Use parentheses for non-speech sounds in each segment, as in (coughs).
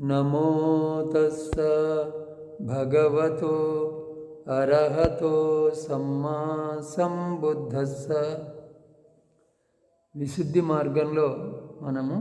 నమో తస్స భగవతో అర్హతో సమ్మా సంబుద్ధస్స. విశుద్ధి మార్గంలో మనము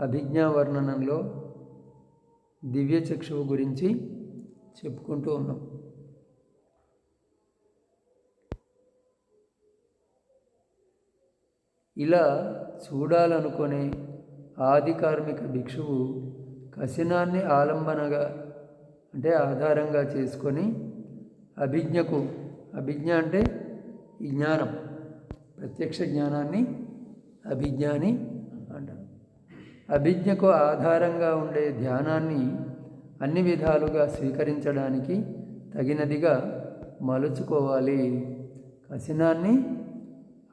అభిజ్ఞా వర్ణనంలో దివ్య చక్షువు గురించి చెప్పుకుంటూ ఉన్నాం. ఇలా చూడాలనుకునే ఆది కార్మిక భిక్షువు కసినాన్ని ఆలంబనగా అంటే ఆధారంగా చేసుకొని అభిజ్ఞకు అభిజ్ఞ అంటే ఈ జ్ఞానం ప్రత్యక్ష జ్ఞానాన్ని అభిజ్ఞ అని అంటారు. అభిజ్ఞకు ఆధారంగా ఉండే ధ్యానాన్ని అన్ని విధాలుగా స్వీకరించడానికి తగినదిగా మలుచుకోవాలి. కసినాన్ని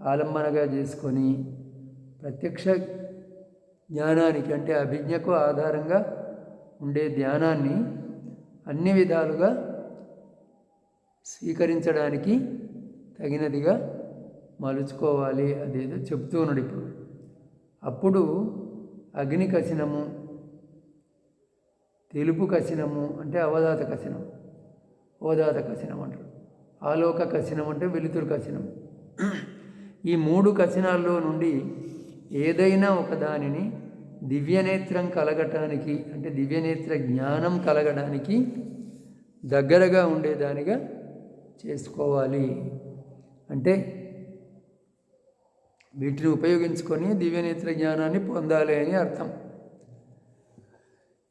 ఆలంబనగా చేసుకొని ప్రత్యక్ష జ్ఞానానికి అంటే అభిజ్ఞకు ఆధారంగా ఉండే ధ్యానాన్ని అన్ని విధాలుగా స్వీకరించడానికి తగినదిగా మలుచుకోవాలి. అదేదో చెప్తూ ఉన్నాడు ఇప్పుడు. అప్పుడు అగ్ని కసినము తెలుపు కసినము అంటే అవధాత కసినం ఓదాత కసినం అంటారు. ఆలోక కసినం అంటే వెలుతురు కసినం ఈ మూడు కసినాల్లో నుండి ఏదైనా ఒకదానిని దివ్యనేత్రం కలగటానికి అంటే దివ్యనేత్ర జ్ఞానం కలగడానికి దగ్గరగా ఉండేదానిగా చేసుకోవాలి. అంటే వీటిని ఉపయోగించుకొని దివ్యనేత్ర జ్ఞానాన్ని పొందాలి అని అర్థం.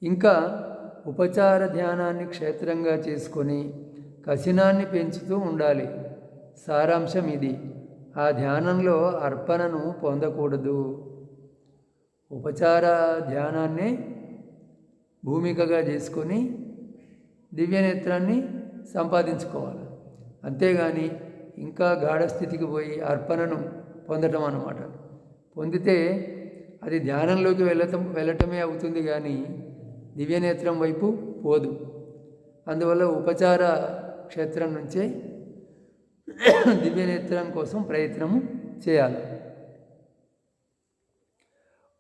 ఇంకా ఉపచార ధ్యానాన్ని క్షేత్రంగా చేసుకొని కసినాన్ని పెంచుతూ ఉండాలి. సారాంశం ఇది. ఆ ధ్యానంలో అర్పణను పొందకూడదు. ఉపచార ధ్యానాన్ని భూమికగా చేసుకొని దివ్యనేత్రాన్ని సంపాదించుకోవాలి. అంతేగాని ఇంకా గాఢస్థితికి పోయి అర్పణను పొందటం అన్నమాట. పొందితే అది ధ్యానంలోకి వెళ్ళటం వెళ్ళటమే అవుతుంది కానీ దివ్యనేత్రం వైపు పోదు. అందువల్ల ఉపచార క్షేత్రం నుంచే (coughs) దివ్యనేత్రం కోసం ప్రయత్నము చేయాలి.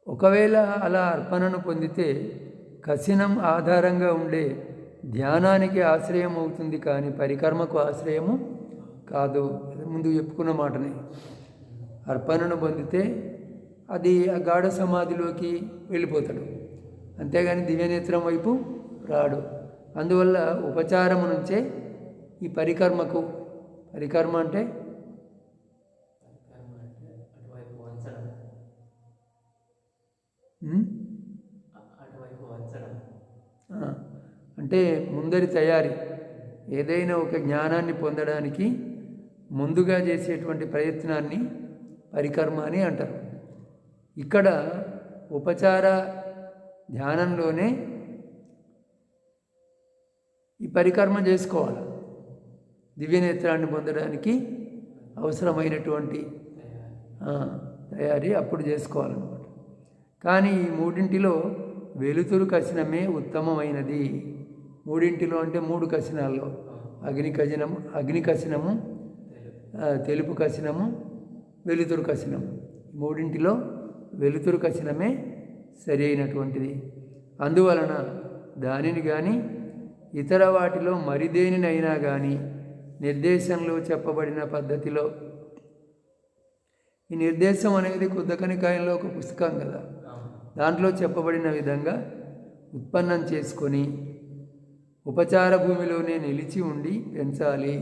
ఒకవేళ అలా అర్పణను పొందితే కసినం ఆధారంగా ఉండే ధ్యానానికి ఆశ్రయం అవుతుంది కానీ పరికర్మకు ఆశ్రయము కాదు. ముందు చెప్పుకున్న మాటనే. అర్పణను పొందితే అది ఆ గాఢ సమాధిలోకి వెళ్ళిపోతాడు. అంతేగాని దివ్యనేత్రం వైపు రాడు. అందువల్ల ఉపచారము నుంచే ఈ పరికర్మకు పరికర్మ అంటే? అంటే ముందరి తయారీ. ఏదైనా ఒక జ్ఞానాన్ని పొందడానికి ముందుగా చేసేటువంటి ప్రయత్నాన్ని పరికర్మ అని అంటారు. ఇక్కడ ఉపచార ధ్యానంలోనే ఈ పరికర్మ చేసుకోవాలి. దివ్యనేత్రాన్ని పొందడానికి అవసరమైనటువంటి తయారీ అప్పుడు చేసుకోవాలన్నమాట. కానీ ఈ మూడింటిలో వెలుతురు కసినమే ఉత్తమమైనది. మూడింటిలో అంటే మూడు కసినాల్లో. అగ్ని కసినము అగ్ని కసినము తెలుపు కసినము వెలుతురు కసినము. మూడింటిలో వెలుతురు కసినమే సరి అయినటువంటిది. అందువలన దానిని కానీ ఇతర వాటిలో మరిదేనినైనా కానీ నిర్దేశంలో చెప్పబడిన పద్ధతిలో. ఈ నిర్దేశం అనేది కుద్దకనికాయంలో ఒక పుస్తకం కదా. దాంట్లో చెప్పబడిన విధంగా ఉత్పన్నం చేసుకొని ఉపచార భూమిలోనే నిలిచి ఉండి పెంచాలి.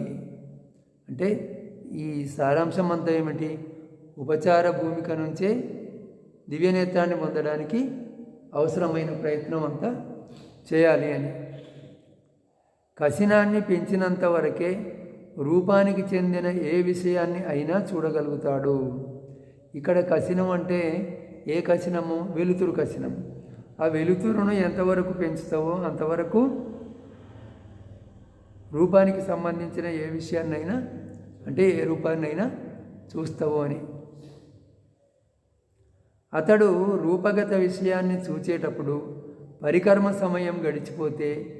అంటే ఈ సారాంశం అంతా ఏమిటి? ఉపచార భూమిక నుంచే దివ్యనేత్రాన్ని పొందడానికి అవసరమైన ప్రయత్నం అంతా చేయాలి అని. కసినాన్ని పెంచినంత వరకే రూపానికి చెందిన ఏ విషయాన్ని అయినా చూడగలుగుతాడు. ఇక్కడ కసినం అంటే ఏ కసినము? వెలుతురు కసినం. ఆ వెలుతురును ఎంతవరకు పెంచుతావో అంతవరకు రూపానికి సంబంధించిన ఏ విషయాన్నైనా అంటే ఏ రూపాన్నైనా చూస్తావో అని. అతడు రూపగత విషయాన్ని చూచేటప్పుడు పరికర్మ సమయం గడిచిపోతే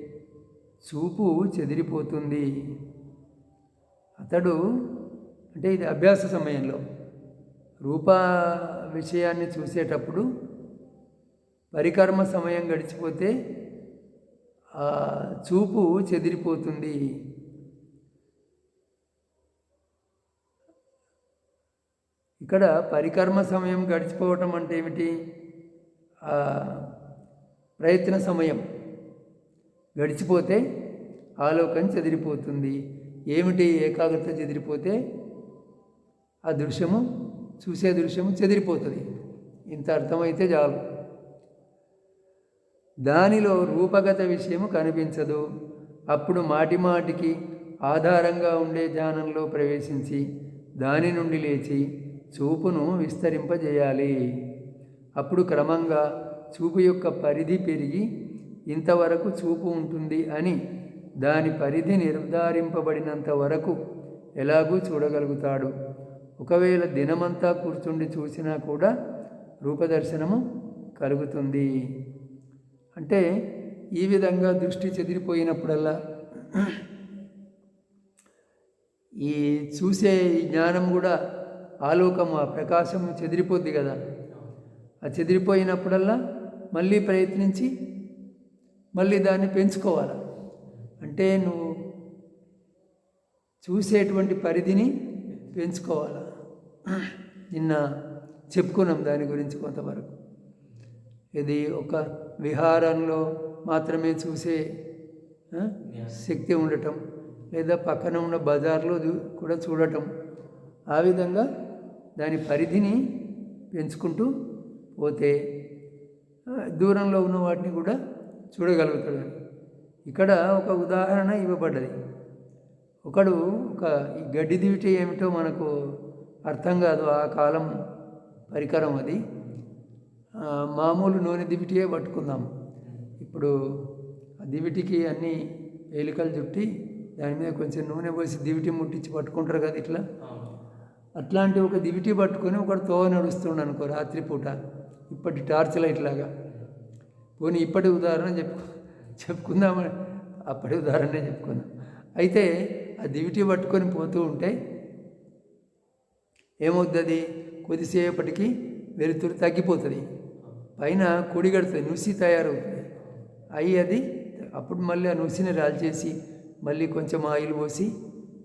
చూపు చెదిరిపోతుంది. అతడు అంటే ఇది అభ్యాస సమయంలో రూప విషయాన్ని చూసేటప్పుడు పరికర్మ సమయం గడిచిపోతే ఆ చూపు చెదిరిపోతుంది. ఇక్కడ పరికర్మ సమయం గడిచిపోవటం అంటే ఏమిటి? ప్రయత్న సమయం గడిచిపోతే ఆలోకం చెదిరిపోతుంది. ఏమిటి ఏకాగ్రత చెదిరిపోతే? ఆ దృశ్యము చూసే దృశ్యము చెదిరిపోతుంది. ఇంత అర్థమైతే చాలు. దానిలో రూపగత విషయము కనిపించదు. అప్పుడు మాటి మాటికి ఆధారంగా ఉండే ధ్యానంలో ప్రవేశించి దాని నుండి లేచి చూపును విస్తరింపజేయాలి. అప్పుడు క్రమంగా చూపు యొక్క పరిధి పెరిగి ఇంతవరకు చూపు ఉంటుంది అని దాని పరిధి నిర్ధారింపబడినంత వరకు ఎలాగూ చూడగలుగుతాడు. ఒకవేళ దినమంతా కూర్చుండి చూసినా కూడా రూపదర్శనము కలుగుతుంది. అంటే ఈ విధంగా దృష్టి చెదిరిపోయినప్పుడల్లా ఈ చూసే ఈ జ్ఞానం కూడా ఆలోకం ఆ ప్రకాశం చెదిరిపోద్ది కదా. ఆ చెదిరిపోయినప్పుడల్లా మళ్ళీ ప్రయత్నించి మళ్ళీ దాన్ని పెంచుకోవాలి? అంటే నువ్వు చూసేటువంటి పరిధిని పెంచుకోవాలి? నిన్న చెప్పుకున్నాం దాని గురించి కొంతవరకు. ఇది ఒక విహారంలో మాత్రమే చూసే శక్తి ఉండటం లేదా పక్కన ఉన్న బజార్లో కూడా చూడటం. ఆ విధంగా దాని పరిధిని పెంచుకుంటూ పోతే దూరంలో ఉన్న వాటిని కూడా చూడగలుగుతాడు. ఇక్కడ ఒక ఉదాహరణ ఇవ్వబడ్డది. ఒకడు ఒక ఈ గడ్డి దివిటి ఏమిటో మనకు అర్థం కాదు ఆ కాలం పరికరం అది. మామూలు నూనె దివిటియే పట్టుకుందాం. ఇప్పుడు ఆ దివిటికి అన్ని ఏలికలు చుట్టి దాని మీద కొంచెం నూనె పోసి దివిటి ముట్టించి పట్టుకుంటారు కదా ఇట్లా? అట్లాంటి ఒక దివిటి పట్టుకొని ఒకడు తోవ నడుస్తుండ అనుకో రాత్రిపూట ఇప్పటి టార్చ్ లైట్ లాగా. పోనీ ఇప్పటి ఉదాహరణ చెప్పుకో చెప్పుకుందామని అప్పటి ఉదాహరణే చెప్పుకుందాం. అయితే ఆ దివిటి పట్టుకొని పోతూ ఉంటే ఏమవుతుంది? కొద్దిసేపటికి వెలుతురు తగ్గిపోతుంది. పైన కొడి కడుతుంది నుసి తయారవుతుంది. అయ్యి అది అప్పుడు మళ్ళీ ఆ నుసిని రాల్చేసి మళ్ళీ కొంచెం ఆయిల్ పోసి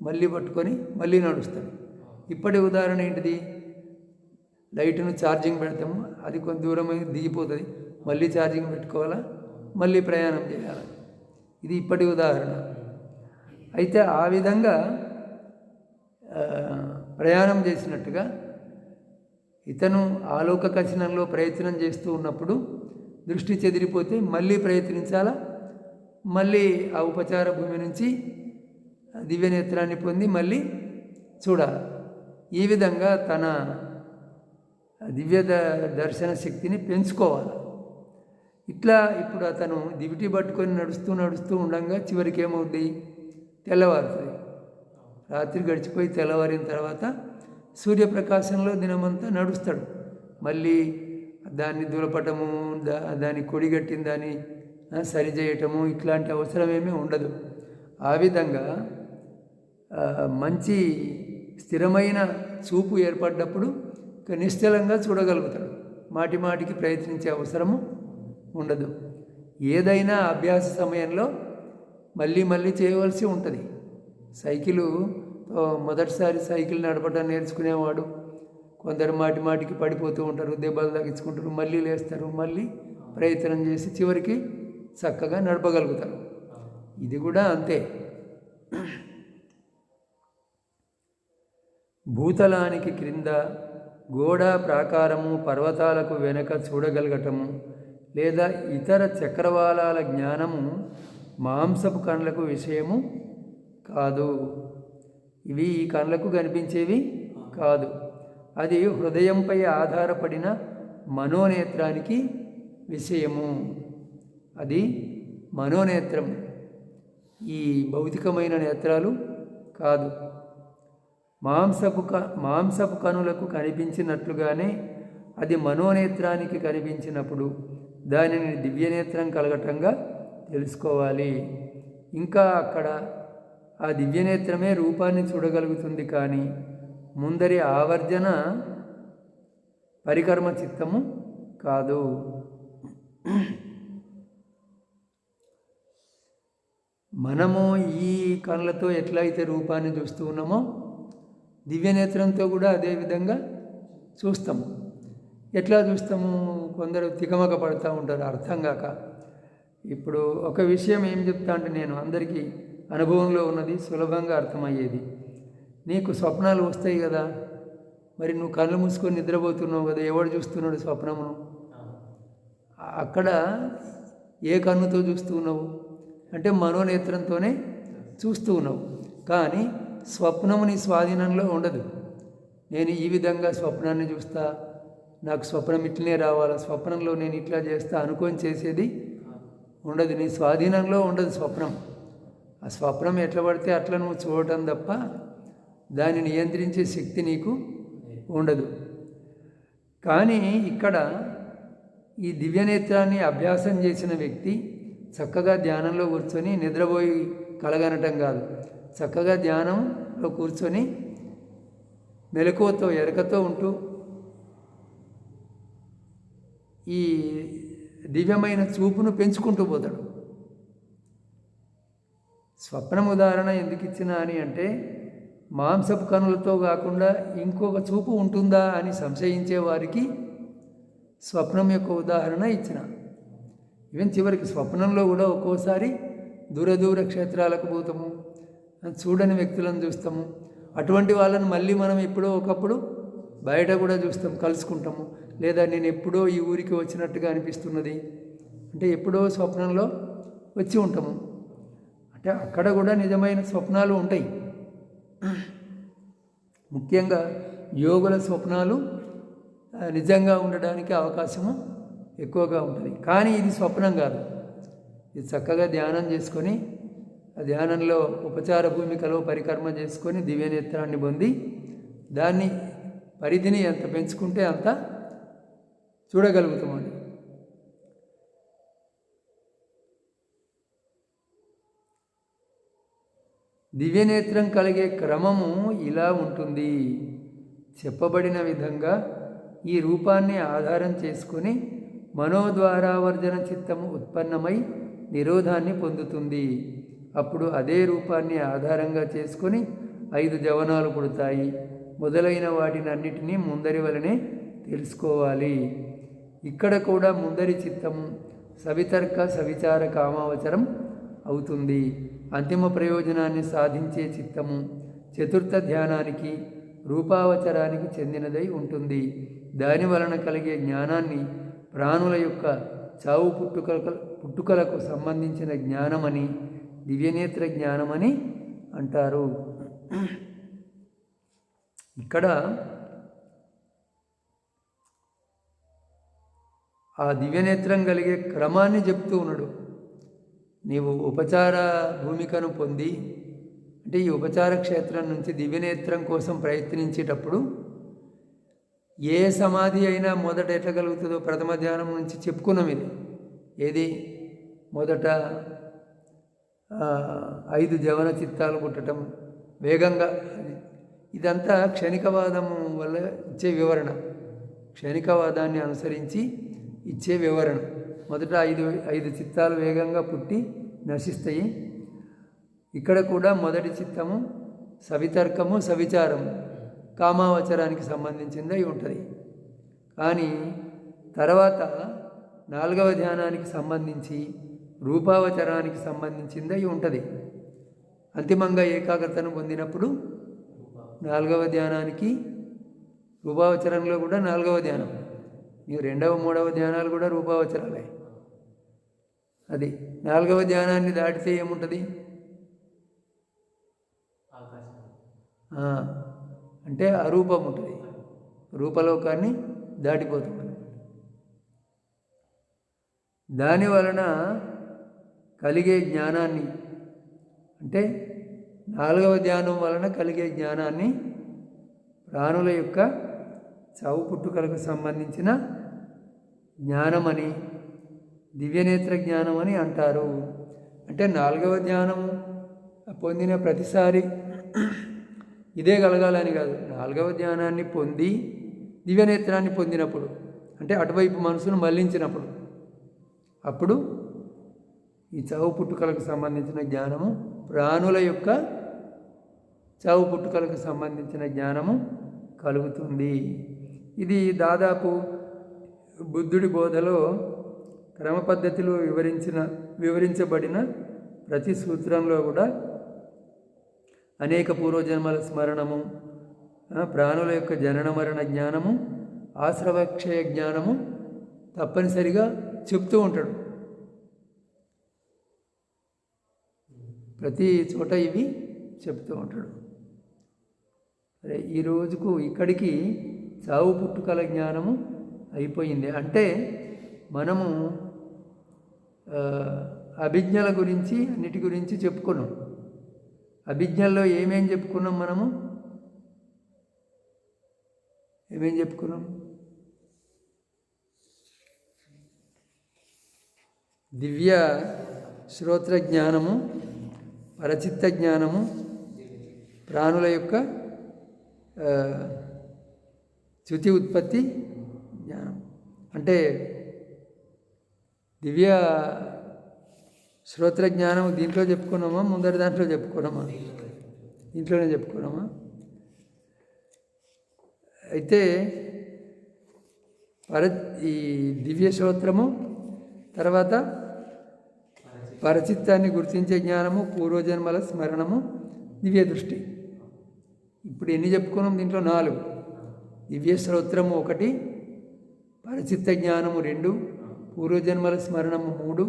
మళ్ళీ పట్టుకొని మళ్ళీ నడుస్తాడు ఇప్పటి ఉదాహరణ ఏంటిది? లైట్ను ఛార్జింగ్ పెడతాము అది కొంత దూరం దిగిపోతుంది. మళ్ళీ ఛార్జింగ్ పెట్టుకోవాలా? మళ్ళీ ప్రయాణం చేయాలి. ఇది ఇప్పటి ఉదాహరణ. అయితే ఆ విధంగా ప్రయాణం చేసినట్టుగా ఇతను ఆలోక కచనంలో ప్రయత్నం చేస్తూ ఉన్నప్పుడు దృష్టి చెదిరిపోతే మళ్ళీ ప్రయత్నించాలా? మళ్ళీ ఆ ఉపచార భూమి నుంచి దివ్య నేత్రాన్ని పొంది మళ్ళీ చూడాలి? ఈ విధంగా తన దివ్య దర్శన శక్తిని పెంచుకోవాలి? ఇట్లా ఇప్పుడు అతను దివిటి పట్టుకొని నడుస్తూ నడుస్తూ ఉండగా చివరికి ఏమవుద్ది? తెల్లవారుతుంది. రాత్రి గడిచిపోయి తెల్లవారిన తర్వాత సూర్యప్రకాశంలో దినమంతా నడుస్తాడు. మళ్ళీ దాన్ని దులపటము దా దాన్ని కొడిగట్టిన దాన్ని సరిచేయటము ఇట్లాంటి అవసరం ఏమీ ఉండదు. ఆ విధంగా మంచి స్థిరమైన చూపు ఏర్పడ్డప్పుడు నిశ్చలంగా చూడగలుగుతాడు. మాటి మాటికి ప్రయత్నించే అవసరము ఉండదు. ఏదైనా అభ్యాస సమయంలో మళ్ళీ మళ్ళీ చేయవలసి ఉంటుంది. సైకిలు మొదటిసారి సైకిల్ నడపడం నేర్చుకునేవాడు. కొందరు మాటి మాటికి పడిపోతూ ఉంటారు దెబ్బలు తగ్గించుకుంటారు మళ్ళీ లేస్తారు మళ్ళీ ప్రయత్నం చేసి చివరికి చక్కగా నడపగలుగుతారు. ఇది కూడా అంతే. భూతలానికి క్రింద గోడ ప్రాకారము పర్వతాలకు వెనక చూడగలగటము లేదా ఇతర చక్రవాలాల జ్ఞానము మాంసపు కండ్లకు విషయము కాదు. ఇవి ఈ కళ్ళకు కనిపించేవి కాదు. అది హృదయంపై ఆధారపడిన మనోనేత్రానికి విషయము. అది మనోనేత్రం. ఈ భౌతికమైన నేత్రాలు కాదు. మాంసపు క మాంసపు కనులకు కనిపించినట్లుగానే అది మనోనేత్రానికి కనిపించినప్పుడు దానిని దివ్యనేత్రం కలగటంగా తెలుసుకోవాలి. ఇంకా అక్కడ ఆ దివ్యనేత్రమే రూపాన్ని చూడగలుగుతుంది కానీ ముందరి ఆవర్జన పరికర్మ చిత్తము కాదు. మనము ఈ కళ్ళతో ఎట్లయితే రూపాన్ని చూస్తూ ఉన్నామో దివ్యనేత్రంతో కూడా అదే విధంగా చూస్తాము ఎట్లా చూస్తాము? కొందరు తికమక పడుతూ ఉంటారు అర్థం కాక. ఇప్పుడు ఒక విషయం ఏం చెప్తా అంటే నేను అందరికీ అనుభవంలో ఉన్నది సులభంగా అర్థమయ్యేది. నీకు స్వప్నాలు వస్తాయి కదా? మరి నువ్వు కళ్ళు మూసుకొని నిద్రపోతున్నావు కదా? ఎవడు చూస్తున్నాడు స్వప్నమును? అక్కడ ఏ కన్నుతో చూస్తూ ఉన్నావు? అంటే మనోనేత్రంతోనే చూస్తూ ఉన్నావు. కానీ స్వప్నము నీ స్వాధీనంలో ఉండదు. నేను ఈ విధంగా స్వప్నాన్ని చూస్తా నాకు స్వప్నం ఇట్లనే రావాలి. స్వప్నంలో నేను ఇట్లా చేస్తా అనుకొని చేసేది ఉండదు. నీ స్వాధీనంలో ఉండదు స్వప్నం. ఆ స్వప్నం ఎట్లా పడితే అట్లా నువ్వు చూడటం తప్ప దాన్ని నియంత్రించే శక్తి నీకు ఉండదు. కానీ ఇక్కడ ఈ దివ్యనేత్రాన్ని అభ్యాసం చేసిన వ్యక్తి చక్కగా ధ్యానంలో కూర్చొని నిద్రపోయి కలగనటం కాదు. చక్కగా ధ్యానంలో కూర్చొని మెలకువతో ఎరకతో ఉంటూ ఈ దివ్యమైన చూపును పెంచుకుంటూ పోతాడు. స్వప్నం ఉదాహరణ ఎందుకు ఇచ్చినా అని అంటే మాంసపు కనులతో కాకుండా ఇంకొక చూపు ఉంటుందా అని సంశయించే వారికి స్వప్నం యొక్క ఉదాహరణ ఇచ్చిన. ఈవెన్ చివరికి స్వప్నంలో కూడా ఒక్కోసారి దూర దూర క్షేత్రాలకు పోతాము చూడని వ్యక్తులను చూస్తాము అటువంటి వాళ్ళని మళ్ళీ మనం ఎప్పుడో ఒకప్పుడు బయట కూడా చూస్తాం కలుసుకుంటాము. లేదా నేను ఎప్పుడో ఈ ఊరికి వచ్చినట్టుగా అనిపిస్తున్నది? అంటే ఎప్పుడో స్వప్నంలో వచ్చి ఉంటాము. అంటే అక్కడ కూడా నిజమైన స్వప్నాలు ఉంటాయి. ముఖ్యంగా యోగుల స్వప్నాలు నిజంగా ఉండడానికి అవకాశము ఎక్కువగా ఉంటుంది. కానీ ఇది స్వప్నం కాదు. ఇది చక్కగా ధ్యానం చేసుకొని ఆ ధ్యానంలో ఉపచార భూమికలో పరికర్మ చేసుకొని దివ్యనేత్రాన్ని పొంది దాన్ని పరిధిని ఎంత పెంచుకుంటే అంత చూడగలుగుతామండి. దివ్యనేత్రం కలిగే క్రమము ఇలా ఉంటుంది. చెప్పబడిన విధంగా ఈ రూపాన్ని ఆధారం చేసుకొని మనోద్వారావర్జన చిత్తము ఉత్పన్నమై నిరోధాన్ని పొందుతుంది. అప్పుడు అదే రూపాన్ని ఆధారంగా చేసుకొని ఐదు జవనాలు పుడతాయి. మొదలైన వాటిని అన్నిటినీ ముందరి వలనే తెలుసుకోవాలి. ఇక్కడ కూడా ముందరి చిత్తము సవితర్క సవిచార కామావచరం అవుతుంది. అంతిమ ప్రయోజనాన్ని సాధించే చిత్తము చతుర్థ ధ్యానానికి రూపావచరానికి చెందినదై ఉంటుంది. దాని వలన కలిగే జ్ఞానాన్ని ప్రాణుల యొక్క చావు పుట్టుకలక పుట్టుకలకు సంబంధించిన జ్ఞానమని దివ్యనేత్ర జ్ఞానమని అంటారు. ఇక్కడ ఆ దివ్యనేత్రం కలిగే క్రమాన్ని చెప్తూ ఉన్నాడు. నీవు ఉపచార భూమికను పొంది అంటే ఈ ఉపచార క్షేత్రం నుంచి దివ్యనేత్రం కోసం ప్రయత్నించేటప్పుడు ఏ సమాధి అయినా మొదట ఎట్లా కలుగుతుందో ప్రథమ ధ్యానం నుంచి చెప్పుకున్నాం ఇది. ఏది? మొదట ఐదు జవన చిత్తాలు కుట్టడం వేగంగా ఇదంతా క్షణికవాదము వల్ల ఇచ్చే వివరణ. క్షణికవాదాన్ని అనుసరించి ఇచ్చే వివరణ. మొదట ఐదు ఐదు చిత్తాలు వేగంగా పుట్టి నశిస్తాయి. ఇక్కడ కూడా మొదటి చిత్తము సవితర్కము సవిచారము. కామావచరానికి సంబంధించింది అయి ఉంటుంది. కానీ తర్వాత నాలుగవ ధ్యానానికి సంబంధించి రూపావచరానికి సంబంధించింది అయి ఉంటుంది. అంతిమంగా ఏకాగ్రతను పొందినప్పుడు నాలుగవ ధ్యానానికి రూపావచరంలో కూడా నాలుగవ ధ్యానం. నీవు రెండవ మూడవ ధ్యానాలు కూడా రూపావచరాలే అది నాలుగవ ధ్యానాన్ని దాటితే ఏముంటుంది? అంటే అరూపం ఉంటుంది రూపలోకాన్ని దాటిపోతాం దాని వలన కలిగే జ్ఞానాన్ని అంటే నాలుగవ ధ్యానం వలన కలిగే జ్ఞానాన్ని ప్రాణుల యొక్క చావు పుట్టుకలకు సంబంధించిన జ్ఞానమని దివ్యనేత్ర జ్ఞానం అని అంటారు. అంటే నాలుగవ జ్ఞానము పొందిన ప్రతిసారి ఇదే కలగాలని కాదు. నాలుగవ జ్ఞానాన్ని పొంది దివ్యనేత్రాన్ని పొందినప్పుడు అంటే అటువైపు మనసును మళ్ళించినప్పుడు అప్పుడు ఈ చావు పుట్టుకలకు సంబంధించిన జ్ఞానము ప్రాణుల యొక్క చావు పుట్టుకలకు సంబంధించిన జ్ఞానము కలుగుతుంది. ఇది దాదాపు బుద్ధుడి బోధలో క్రమ పద్ధతిలో వివరించిన వివరించబడిన ప్రతి సూత్రంలో కూడా అనేక పూర్వజన్మల స్మరణము ప్రాణుల యొక్క జనన మరణ జ్ఞానము ఆశ్రవక్షయ జ్ఞానము తప్పనిసరిగా చెప్తూ ఉంటాడు. ప్రతి చోట ఇవి చెప్తూ ఉంటాడు. అరే ఈ రోజుకు ఇక్కడికి చావు పుట్టుకల జ్ఞానము అయిపోయింది. అంటే మనము అభిజ్ఞల గురించి అన్నిటి గురించి చెప్పుకున్నాం. అభిజ్ఞల్లో ఏమేం చెప్పుకున్నాం మనము? ఏమేం చెప్పుకున్నాం? దివ్య శ్రోత్ర జ్ఞానము పరచిత్త జ్ఞానము ప్రాణుల యొక్క చ్యుతి ఉత్పత్తి అంటే దివ్య శ్రోత్ర జ్ఞానం దీంట్లో చెప్పుకున్నామా? ముందరి దాంట్లో చెప్పుకున్నామా? దీంట్లోనే చెప్పుకున్నామా? అయితే పర ఈ దివ్య శ్రోత్రము తర్వాత పరచిత్తాన్ని గుర్తించే జ్ఞానము పూర్వజన్మల స్మరణము దివ్య దృష్టి. ఇప్పుడు ఎన్ని చెప్పుకున్నాం? దీంట్లో నాలుగు. దివ్య శ్రోత్రము ఒకటి పరచిత్త జ్ఞానము రెండు పూర్వజన్మల స్మరణము మూడు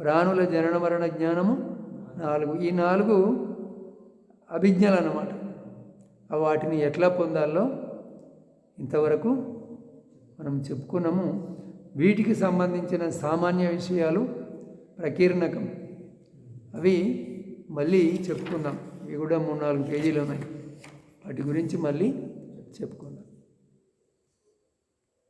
ప్రాణుల జనన మరణ జ్ఞానము నాలుగు. ఈ నాలుగు అభిజ్ఞలు అన్నమాట వాటిని ఎట్లా పొందాలో ఇంతవరకు మనం చెప్పుకున్నాము. వీటికి సంబంధించిన సామాన్య విషయాలు ప్రకీర్ణకం. అవి మళ్ళీ చెప్పుకుందాం. ఇవి కూడా మూడు నాలుగు పేజీలు ఉన్నాయి. వాటి గురించి మళ్ళీ చెప్పుకుందాం.